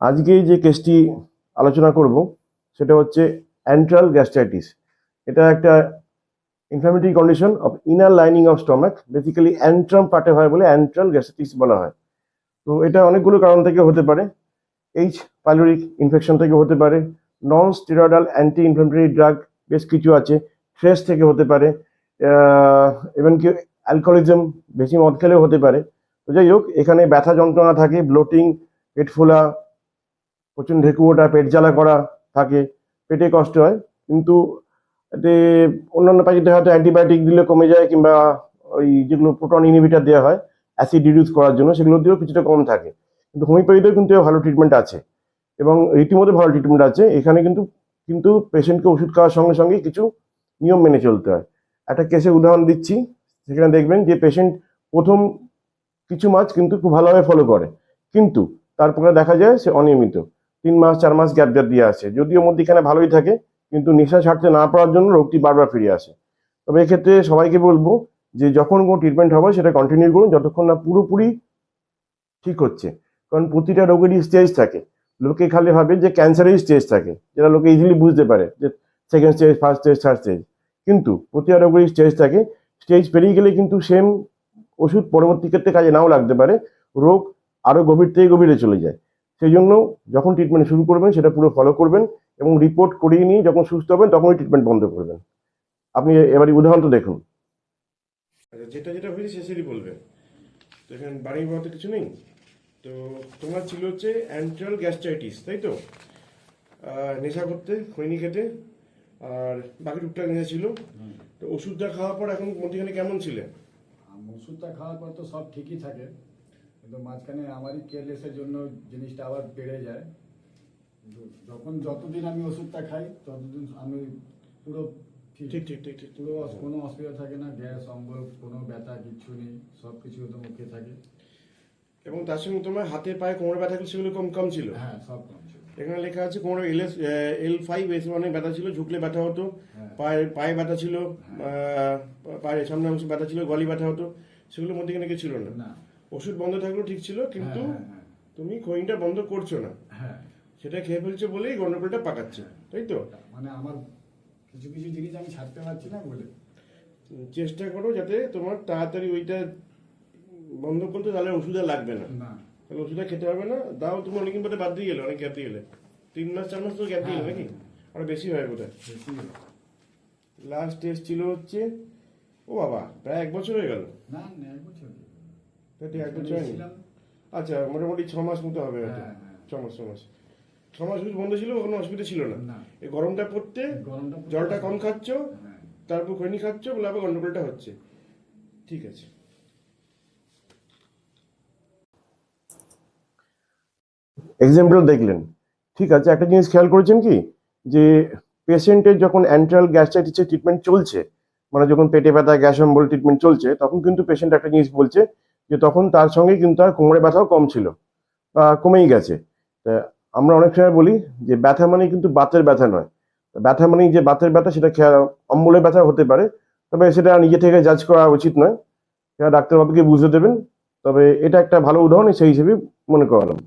আজকে যে কেসটি আলোচনা করব, সেটা হচ্ছে অ্যান্ট্রাল গ্যাস্ট্রাইটিস। এটা একটা inflammatory condition of inner lining of stomach basically antrum পার্টে হয় বলে অ্যান্ট্রাল গ্যাস্ট্রাইটিস বলা হয়। তো এটা অনেকগুলো কারণ থেকে হতে পারে, এইচ পাইলোরিক ইনফেকশন থেকে হতে পারে non steroidal anti inflammatory drug বেশ কিছু আছে স্ট্রেস থেকে হতে পারে ইভেন কি অ্যালকোহলিজম বেশি মদ খেলেও হতে পারে। তো যাই হোক, এখানে ব্যথা যন্ত্রণা থাকে ব্লোটিং পেট ফোলা প্রচুর ঢেকু ওঠা, পেট জ্বালা করা থাকে, পেটে কষ্ট হয়। কিন্তু এতে অন্যান্য প্যাকেটে হয়তো অ্যান্টিবায়োটিক দিলে কমে যায় কিংবা ওই যেগুলো প্রোটন ইনহিবিটার দেওয়া হয় অ্যাসিড রিডিউস করার জন্য, সেগুলো দিয়েও কিছুটা কম থাকে। কিন্তু হোমিওপ্যাথিতেও কিন্তু ভালো ট্রিটমেন্ট আছে। এবং রীতিমতো ভালো ট্রিটমেন্ট আছে। এখানে কিন্তু কিন্তু পেশেন্টকে ওষুধ খাওয়ার সঙ্গে সঙ্গে কিছু নিয়ম মেনে চলতে হয়। একটা কেসে উদাহরণ দিচ্ছি। সেখানে দেখবেন যে পেশেন্ট প্রথম কিছু মাছ কিন্তু খুব ভালোভাবে ফলো করে। কিন্তু তারপরে দেখা যায় সে অনিয়মিত। তিন মাস, চার মাস গ্যাপ গ্যাপ দিয়ে আসে যদিও মধ্যিখানে ভালোই থাকে, কিন্তু নেশা ছাড়তে না পারার জন্য রোগটি বারবার ফিরে আসে। তবে এক্ষেত্রে সবাইকে বলব যে, যখন কোনো ট্রিটমেন্ট হবে, সেটা কন্টিনিউ করুন, যতক্ষণ না পুরোপুরি ঠিক হচ্ছে। কারণ প্রতিটা রোগেরই স্টেজ থাকে। লোকে খালি ভাবে যে ক্যান্সারের স্টেজ থাকে, যেটা লোকে ইজিলি বুঝতে পারে যে second stage first stage third stage কিন্তু প্রতিটা রোগেরই স্টেজ থাকে। স্টেজ পেরিয়ে গেলে কিন্তু সেম ওষুধ পরবর্তী ক্ষেত্রে কাজে নাও লাগতে পারে। রোগ আরও গভীর থেকে গভীরে চলে যায়। সেই জন্য যখন ট্রিটমেন্ট শুরু করবেন সেটা পুরো ফলো করবেন এবং রিপোর্ট করিয়ে নিয়ে যখন সুস্থ হবেন তখনই ট্রিটমেন্ট বন্ধ করবেন। আপনি এবারে উদাহরণটা দেখুন। আচ্ছা যেটা যেটা হয়েছে শেষেরই বলবেন তো এখানে বাড়ি বলতে কিছু নেই। তো তোমার ছিল হচ্ছে অ্যান্ট্রাল গ্যাস্ট্রাইটিস তাই তো? নেশা করতে খৈনি খেতে আর বাকি টুকটাক নেশা ছিল। তো ওষুধটা খাওয়ার পর এখন মধ্যখানে কেমন ছিলে আম ওষুধটা খাওয়ার পর তো সব ঠিকই থাকে। কিন্তু মাঝখানে আমারই কেয়ারলেসের জন্য জিনিসটা আবার বেড়ে যায়। কিন্তু যখন যতদিন আমি ওষুধটা খাই ততদিন আমি পুরো ঠিক ঠিক ঠিক ঠিক পুরো কোনো অসুবিধা থাকে না গ্যাস অম্বল কোনো ব্যথা কিচ্ছু নেই সব কিছু তো মুখে থাকে। এবং তার সঙ্গে তোমার হাতে পায়ে কোমরে ব্যথা সেগুলো কম কম ছিল? হ্যাঁ সব কম ছিল। এখানে লেখা আছে কোমরে L S L five S ওয়ানে ব্যথা ছিল ঝুঁকলে ব্যথা হতো। হ্যাঁ। পায়ে পায়ে ব্যথা ছিল পায়ের সামনে অংশে ব্যথা ছিল গলি ব্যথা হতো সেগুলোর মধ্যে এখানে কিছু ছিল না? না। ওষুধ বন্ধ থাকলেও ঠিক ছিল কিন্তু হ্যাঁ, হ্যাঁ, তুমি খৈনটা বন্ধ করছ না। হ্যাঁ। সেটা খেয়ে ফেলছো বলেই গন্ডগোলটা পাকাচ্ছে তাই তো? মানে আমার কিছু কিছু জিনিস আমি ছাড়তে পারছি না বলে। চেষ্টা করো যাতে তোমার তাড়াতাড়ি ওইটা বন্ধ করতে তাহলে ওষুধ আর লাগবে না। তাহলে ওষুধটা খেতে হবে না। দাও তুমি অনেকদিন পরে বাদ দিয়ে গেলে অনেক গ্যাপ দিয়ে গেলে। তিন মাস চার মাস তো গ্যাপ দিয়ে গেলে নাকি? আরও বেশি হয় বেশি লাস্ট টেস্ট ছিল হচ্ছে ও বাবা প্রায় এক বছর হয়ে গেল। না না এক বছর তাই তো এক বছর হয়নি আচ্ছা মোটামুটি ছ মাস মতো হবে হয়তো। হ্যাঁ, হ্যাঁ। ছ মাস ছ মাস। ছ মাস বন্ধ ছিল কোনো অসুবিধা ছিল না। এই গরমটা পড়তে জলটা কম খাচ্ছ হ্যাঁ। তারপর খৈনি খাচ্ছ বলে আবার গন্ডগোলটা হচ্ছে। ঠিক আছে। এক্সাম্পল দেখলেন। ঠিক আছে একটা জিনিস খেয়াল করেছেন কি? যে পেশেন্টের যখন অ্যান্ট্রাল গ্যাস্ট্রাইটিসের ট্রিটমেন্ট চলছে মানে যখন পেটে ব্যথা গ্যাস অম্বল ট্রিটমেন্ট চলছে তখন কিন্তু পেশেন্ট একটা জিনিস বলছে যে তখন তার সঙ্গে কিন্তু আর কোমরে ব্যথাও কম ছিল বা কমেই গেছে। আমরা অনেক সময় বলি যে ব্যথা মানে কিন্তু বাতের ব্যথা নয়। ব্যথা মানে যে বাতের ব্যথা সেটা খেয়াল অম্বলের ব্যথা হতে পারে, তবে সেটা নিজে থেকে জাজ করা উচিত নয়। সেটা ডাক্তারবাবুকে বুঝতে দেবেন। তবে এটা একটা ভালো উদাহরণ, সেই হিসেবে মনে করালাম।